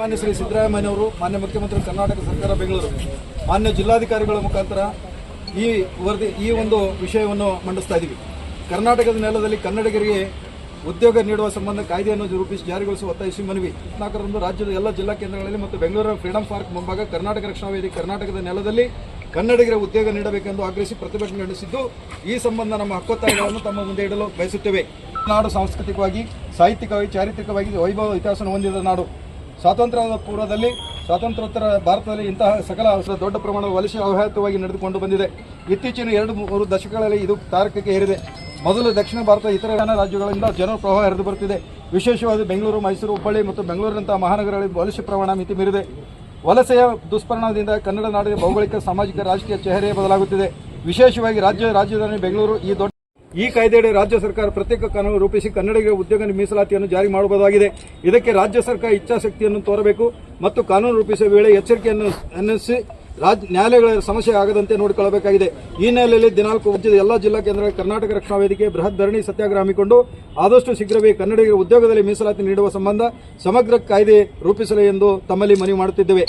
ಮಾನ್ಯ ಶ್ರೀ ಸಿದ್ದರಾಮಯ್ಯನವರು, ಮಾನ್ಯ ಮುಖ್ಯಮಂತ್ರಿ ಕರ್ನಾಟಕ ಸರ್ಕಾರ ಬೆಂಗಳೂರು, ಮಾನ್ಯ ಜಿಲ್ಲಾಧಿಕಾರಿಗಳ ಮುಖಾಂತರ ಈ ವರದಿ, ಈ ಒಂದು ವಿಷಯವನ್ನು ಮಂಡಿಸ್ತಾ ಇದ್ದೀವಿ ಕರ್ನಾಟಕದ ನೆಲದಲ್ಲಿ ಕನ್ನಡಿಗರಿಗೆ ಉದ್ಯೋಗ ನೀಡುವ ಸಂಬಂಧ ಕಾಯ್ದೆಯನ್ನು ರೂಪಿಸಿ ಜಾರಿಗೊಳಿಸುವ ಒತ್ತಾಯಿಸಿ ಮನವಿ. ಹದಿನಾಲ್ಕರಂದು ರಾಜ್ಯದ ಎಲ್ಲ ಜಿಲ್ಲಾ ಕೇಂದ್ರಗಳಲ್ಲಿ ಮತ್ತು ಬೆಂಗಳೂರಿನ ಫ್ರೀಡಂ ಪಾರ್ಕ್ ಮುಂಭಾಗ ಕರ್ನಾಟಕ ರಕ್ಷಣಾ ವೇದಿಕೆ ಕರ್ನಾಟಕದ ನೆಲದಲ್ಲಿ ಕನ್ನಡಿಗರ ಉದ್ಯೋಗ ನೀಡಬೇಕೆಂದು ಆಗ್ರಹಿಸಿ ಪ್ರತಿಭಟನೆ ನಡೆಸಿದ್ದು, ಈ ಸಂಬಂಧ ನಮ್ಮ ಹಕ್ಕೊತ್ತಾಯಗಳನ್ನು ತಮ್ಮ ಮುಂದೆ ಇಡಲು ಬಯಸುತ್ತೇವೆ. ನಾಡು ಸಾಂಸ್ಕೃತಿಕವಾಗಿ, ಸಾಹಿತ್ಯಿಕವಾಗಿ, ಚಾರಿತ್ರಿಕವಾಗಿ ವೈಭವ ಇತಿಹಾಸವನ್ನು ಹೊಂದಿದ ನಾಡು. ಸ್ವಾತಂತ್ರ್ಯದ ಪೂರ್ವದಲ್ಲಿ, ಸ್ವಾತಂತ್ರ್ಯೋತ್ತರ ಭಾರತದಲ್ಲಿ ಇಂತಹ ಸಕಲ ದೊಡ್ಡ ಪ್ರಮಾಣದ ವಲಸೆ ಅವ್ಯಾಹತವಾಗಿ ನಡೆದುಕೊಂಡು ಬಂದಿದೆ. ಇತ್ತೀಚಿನ ಎರಡು ಮೂರು ದಶಕಗಳಲ್ಲಿ ಇದು ತಾರಕಕ್ಕೆ ಏರಿದೆ. ಮೊದಲು ದಕ್ಷಿಣ ಭಾರತ, ಇತರ ರಾಜ್ಯಗಳಿಂದ ಜನರ ಪ್ರವಾಹ ಹರಿದು ಬರುತ್ತಿದೆ. ವಿಶೇಷವಾಗಿ ಬೆಂಗಳೂರು, ಮೈಸೂರು, ಹುಬ್ಬಳ್ಳಿ ಮತ್ತು ಬೆಂಗಳೂರಿನಂತಹ ಮಹಾನಗರಗಳಲ್ಲಿ ವಲಸೆ ಪ್ರಮಾಣ ಮಿತಿ ಮೀರಿದೆ. ವಲಸೆಯ ದುಷ್ಪರಿಣಾಮದಿಂದ ಕನ್ನಡ ನಾಡಿನ ಭೌಗೋಳಿಕ, ಸಾಮಾಜಿಕ, ರಾಜಕೀಯ ಚೆಹರೆ ಬದಲಾಗುತ್ತಿದೆ. ವಿಶೇಷವಾಗಿ ರಾಜ್ಯ ರಾಜಧಾನಿ ಬೆಂಗಳೂರು, ಈ ದೊಡ್ಡ ಈ ಕಾಯ್ದೆಯಡಿ ರಾಜ್ಯ ಸರ್ಕಾರ ಪ್ರತ್ಯೇಕ ಕಾನೂನು ರೂಪಿಸಿ ಕನ್ನಡಿಗರ ಉದ್ಯೋಗ ಮೀಸಲಾತಿಯನ್ನು ಜಾರಿ ಮಾಡಬಹುದಾಗಿದೆ. ಇದಕ್ಕೆ ರಾಜ್ಯ ಸರ್ಕಾರ ಇಚ್ಛಾಶಕ್ತಿಯನ್ನು ತೋರಬೇಕು ಮತ್ತು ಕಾನೂನು ರೂಪಿಸುವ ವೇಳೆ ಎಚ್ಚರಿಕೆಯನ್ನು ಅನ್ನಿಸಿ ರಾಜ್ಯ ನ್ಯಾಯಾಲಯಗಳ ಸಮಸ್ಯೆ ಆಗದಂತೆ ನೋಡಿಕೊಳ್ಳಬೇಕಾಗಿದೆ. ಈ ಹಿನ್ನೆಲೆಯಲ್ಲಿ ದಿನಾಲ್ಕು ರಾಜ್ಯದ ಎಲ್ಲ ಜಿಲ್ಲಾ ಕೇಂದ್ರಗಳ ಕರ್ನಾಟಕ ರಕ್ಷಣಾ ವೇದಿಕೆ, ಬೃಹತ್ ಧರಣಿ ಸತ್ಯಾಗ್ರಹ ಹಮ್ಮಿಕೊಂಡು ಆದಷ್ಟು ಶೀಘ್ರವೇ ಕನ್ನಡಿಗರ ಉದ್ಯೋಗದಲ್ಲಿ ಮೀಸಲಾತಿ ನೀಡುವ ಸಂಬಂಧ ಸಮಗ್ರ ಕಾಯ್ದೆ ರೂಪಿಸಲಿ ಎಂದು ತಮ್ಮಲ್ಲಿ ಮನವಿ ಮಾಡುತ್ತಿದ್ದೇವೆ.